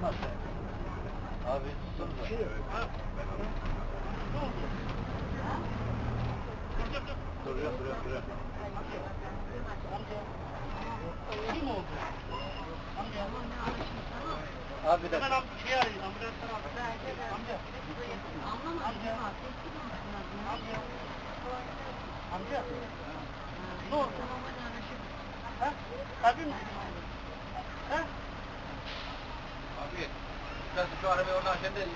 Abi tutsanıza. Duruyor, duruyor, duruyor. Kim oldu? Amca. Abi bir Hemen am- şey arayın, ambulansları al. Amca. Amca. Amca. Amca. Ne oldu? Ha? Tabii mi? Ha? Sen şu arabayı oradan şey de...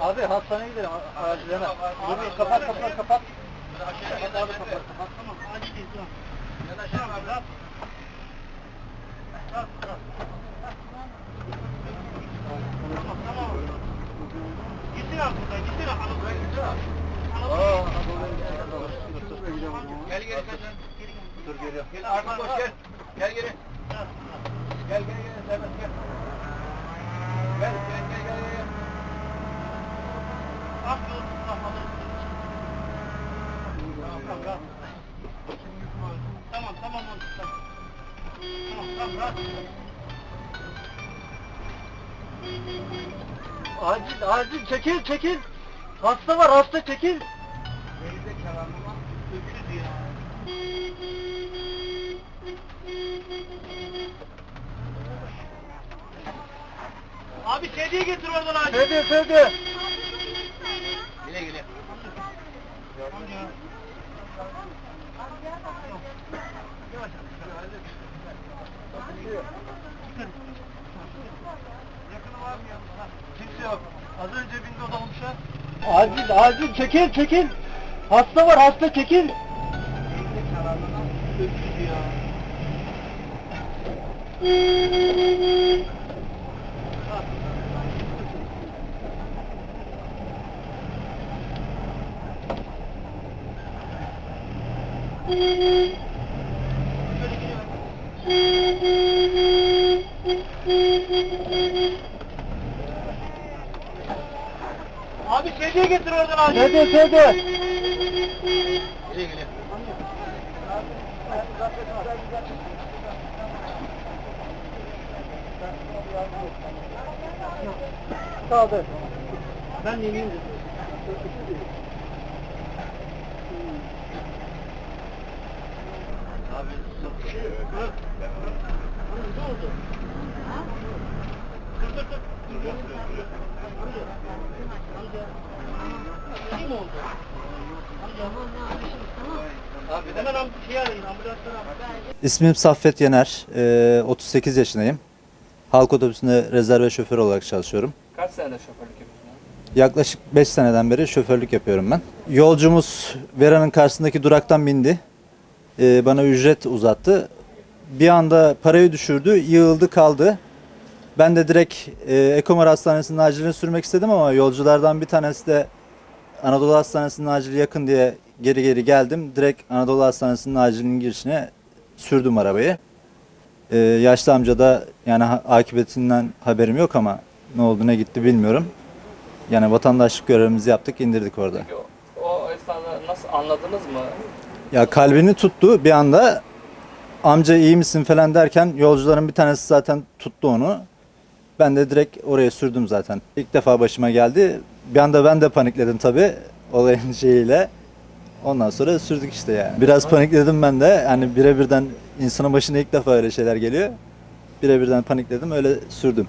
Abi hastaneye gidelim, hemen. Dur bir kapat, kapat, kapat. Kapat abi, kapat, kapat. Tamam, acil değil, tamam. Ya da Tamam, abi. rahat. Rahat, rahat. Tamam, tamam. Gitsin abi buradan, gitsin abi. Anadolu'ya gitsin abi. Gel gel gel. Dur geliyor. Gel arka boş gel. Gel geri. Gel gel gel Servet gel. Gel gel gel gel gel. Ah, yol, ah, alırız. Tamam, tamam, rahat. Tamam, tamam, oğlum, tamam. Tamam, tamam, rahat. Acil acil çekil çekil. Hasta var hasta çekil. Öküz ya. Abi sedye getir oradan acil. Gele gele. Amca. Yavaş Yakını var mı yanında? Ha. Kimse yok. Az önce bindi o dolmuşa. Acil acil çekil çekil. Hasta var hasta çekil. Öküz ya. Abi sedye getir oradan acil. Sede sede. Gele gele. Sağda. Ben yeniyim dedim. Abi Bir şey yok. Ha? Abi ne oldu? Dur dur dur. Dur dur dur. Amca. Amca. Kim oldu? Amca. Abi Hemen am şey arayın İsmim Saffet Yener, eee, 38 yaşındayım. Halk otobüsünde rezerve şoför olarak çalışıyorum. Kaç senedir şoförlük yapıyorsun? Yaklaşık 5 seneden beri şoförlük yapıyorum ben. Yolcumuz Vera'nın karşısındaki duraktan bindi. Eee, bana ücret uzattı. Bir anda parayı düşürdü, yığıldı kaldı. Ben de direkt eee Ekomar Hastanesi'nin acilini sürmek istedim ama yolculardan bir tanesi de Anadolu Hastanesi'nin acili yakın diye geri geri geldim. Direkt Anadolu Hastanesi'nin acilinin girişine sürdüm arabayı. Ee, yaşlı amca da yani ha- akıbetinden haberim yok ama ne oldu ne gitti bilmiyorum. Yani vatandaşlık görevimizi yaptık indirdik orada. Peki o, o esnada nasıl anladınız mı? Ya kalbini tuttu bir anda amca iyi misin falan derken yolcuların bir tanesi zaten tuttu onu. Ben de direkt oraya sürdüm zaten. İlk defa başıma geldi. Bir anda ben de panikledim tabii olayın şeyiyle. Ondan sonra sürdük işte yani. Biraz panikledim ben de. Yani birebirden insanın başına ilk defa öyle şeyler geliyor. Birebirden panikledim öyle sürdüm.